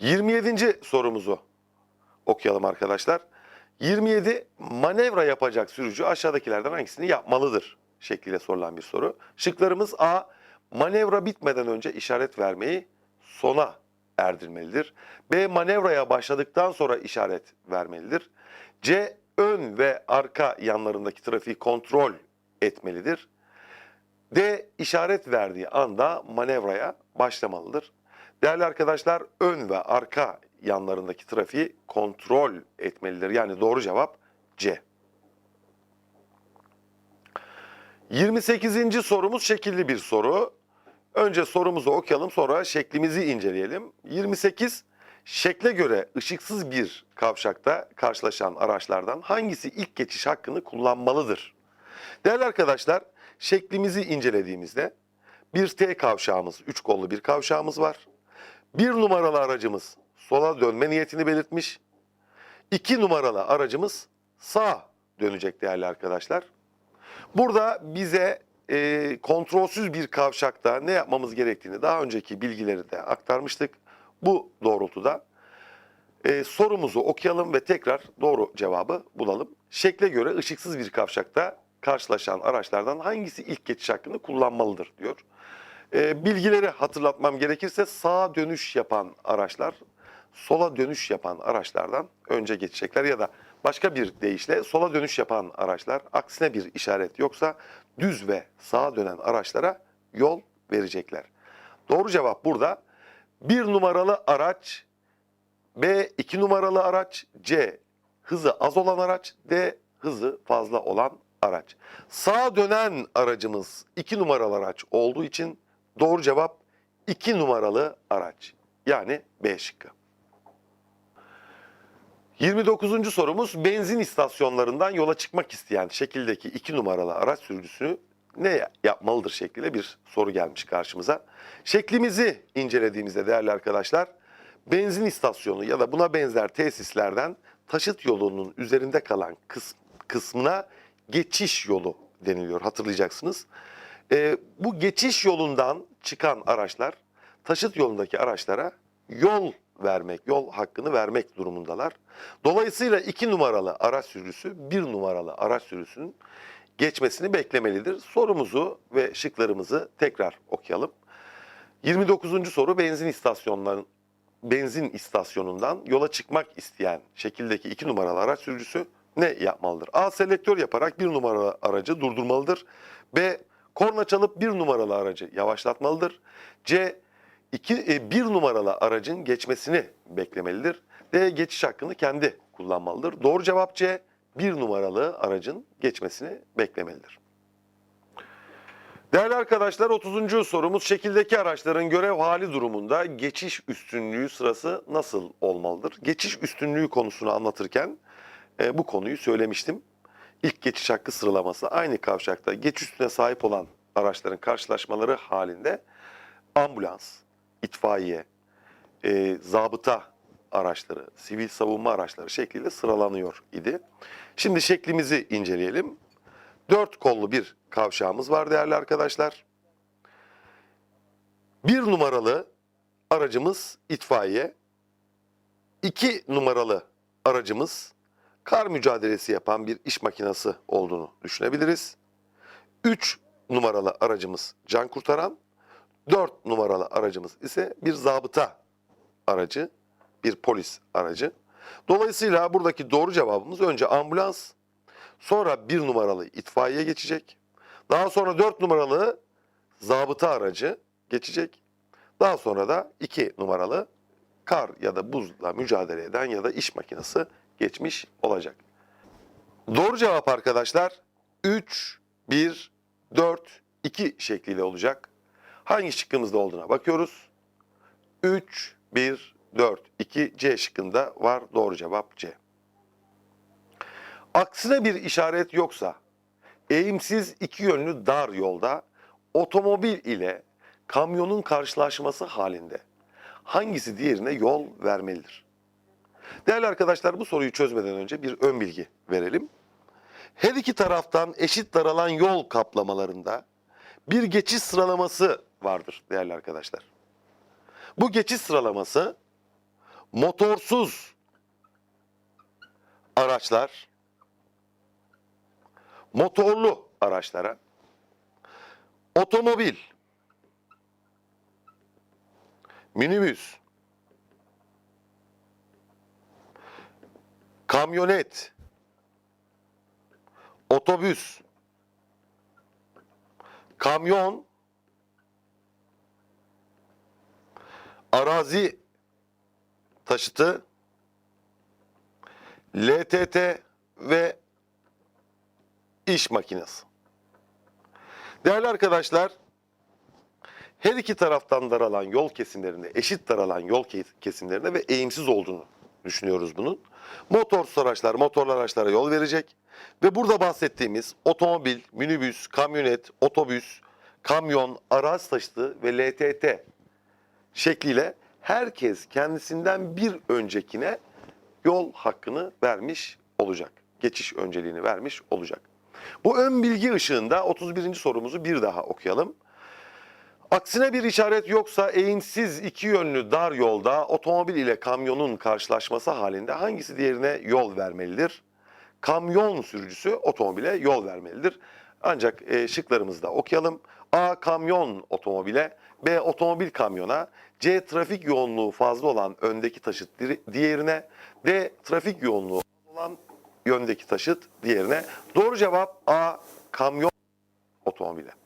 27. sorumuzu okuyalım arkadaşlar. 27 manevra yapacak sürücü aşağıdakilerden hangisini yapmalıdır şekliyle sorulan bir soru. Şıklarımız A. Manevra bitmeden önce işaret vermeyi sona erdirmelidir. B. Manevraya başladıktan sonra işaret vermelidir. C. Ön ve arka yanlarındaki trafiği kontrol etmelidir. D. işaret verdiği anda manevraya başlamalıdır. Değerli arkadaşlar ön ve arka yanlarındaki trafiği kontrol etmelidir. Yani doğru cevap C. 28. sorumuz şekilli bir soru. Önce sorumuzu okuyalım sonra şeklimizi inceleyelim. 28. Şekle göre ışıksız bir kavşakta karşılaşan araçlardan hangisi ilk geçiş hakkını kullanmalıdır? Değerli arkadaşlar, şeklimizi incelediğimizde bir T kavşağımız, üç kollu bir kavşağımız var. Bir numaralı aracımız sola dönme niyetini belirtmiş. İki numaralı aracımız sağa dönecek değerli arkadaşlar. Burada bize e, kontrolsüz bir kavşakta ne yapmamız gerektiğini daha önceki bilgileri de aktarmıştık. Bu doğrultuda e, sorumuzu okuyalım ve tekrar doğru cevabı bulalım. Şekle göre ışıksız bir kavşakta karşılaşan araçlardan hangisi ilk geçiş hakkını kullanmalıdır diyor. E, bilgileri hatırlatmam gerekirse sağa dönüş yapan araçlar sola dönüş yapan araçlardan önce geçecekler ya da başka bir deyişle sola dönüş yapan araçlar aksine bir işaret yoksa düz ve sağa dönen araçlara yol verecekler. Doğru cevap burada. Bir numaralı araç, B iki numaralı araç, C hızı az olan araç, D hızı fazla olan araç. Sağa dönen aracımız iki numaralı araç olduğu için doğru cevap iki numaralı araç. Yani B şıkkı. 29. sorumuz benzin istasyonlarından yola çıkmak isteyen şekildeki 2 numaralı araç sürücüsü ne yapmalıdır şekliyle bir soru gelmiş karşımıza. Şeklimizi incelediğimizde değerli arkadaşlar benzin istasyonu ya da buna benzer tesislerden taşıt yolunun üzerinde kalan kıs- kısmına geçiş yolu deniliyor hatırlayacaksınız. Ee, bu geçiş yolundan çıkan araçlar taşıt yolundaki araçlara yol vermek, yol hakkını vermek durumundalar. Dolayısıyla iki numaralı araç sürücüsü bir numaralı araç sürücüsünün geçmesini beklemelidir. Sorumuzu ve şıklarımızı tekrar okuyalım. 29. soru benzin istasyonların benzin istasyonundan yola çıkmak isteyen şekildeki iki numaralı araç sürücüsü ne yapmalıdır? A. Selektör yaparak bir numaralı aracı durdurmalıdır. B. Korna çalıp bir numaralı aracı yavaşlatmalıdır. C. İki, e, bir numaralı aracın geçmesini beklemelidir. D. Geçiş hakkını kendi kullanmalıdır. Doğru cevap C. Bir numaralı aracın geçmesini beklemelidir. Değerli arkadaşlar 30. sorumuz şekildeki araçların görev hali durumunda geçiş üstünlüğü sırası nasıl olmalıdır? Geçiş üstünlüğü konusunu anlatırken e, bu konuyu söylemiştim. İlk geçiş hakkı sıralaması aynı kavşakta geç üstüne sahip olan araçların karşılaşmaları halinde ambulans, itfaiye, e, zabıta araçları, sivil savunma araçları şekliyle sıralanıyor idi. Şimdi şeklimizi inceleyelim. Dört kollu bir kavşağımız var değerli arkadaşlar. Bir numaralı aracımız itfaiye. İki numaralı aracımız kar mücadelesi yapan bir iş makinesi olduğunu düşünebiliriz. Üç numaralı aracımız can kurtaran. Dört numaralı aracımız ise bir zabıta aracı, bir polis aracı. Dolayısıyla buradaki doğru cevabımız önce ambulans, sonra bir numaralı itfaiye geçecek. Daha sonra dört numaralı zabıta aracı geçecek. Daha sonra da iki numaralı kar ya da buzla mücadele eden ya da iş makinesi geçmiş olacak. Doğru cevap arkadaşlar 3, 1, 4, 2 şekliyle olacak. Hangi şıkkımızda olduğuna bakıyoruz. 3, 1, 4, 2 C şıkkında var. Doğru cevap C. Aksine bir işaret yoksa eğimsiz iki yönlü dar yolda otomobil ile kamyonun karşılaşması halinde hangisi diğerine yol vermelidir? Değerli arkadaşlar bu soruyu çözmeden önce bir ön bilgi verelim. Her iki taraftan eşit daralan yol kaplamalarında bir geçiş sıralaması vardır değerli arkadaşlar. Bu geçiş sıralaması Motorsuz araçlar motorlu araçlara otomobil minibüs kamyonet. Otobüs. Kamyon. Arazi taşıtı. LTT ve iş makinesi. Değerli arkadaşlar, her iki taraftan daralan yol kesimlerinde, eşit daralan yol ke- kesimlerinde ve eğimsiz olduğunu düşünüyoruz bunun. Motorsuz araçlar, motorlu araçlara yol verecek ve burada bahsettiğimiz otomobil, minibüs, kamyonet, otobüs, kamyon, araç taşıtı ve LTT şekliyle herkes kendisinden bir öncekine yol hakkını vermiş olacak. Geçiş önceliğini vermiş olacak. Bu ön bilgi ışığında 31. sorumuzu bir daha okuyalım. Aksine bir işaret yoksa eğimsiz iki yönlü dar yolda otomobil ile kamyonun karşılaşması halinde hangisi diğerine yol vermelidir? Kamyon sürücüsü otomobile yol vermelidir. Ancak e, şıklarımızı da okuyalım. A. Kamyon otomobile, B. Otomobil kamyona, C. Trafik yoğunluğu fazla olan öndeki taşıt di- diğerine, D. Trafik yoğunluğu olan yöndeki taşıt diğerine. Doğru cevap A. Kamyon otomobile.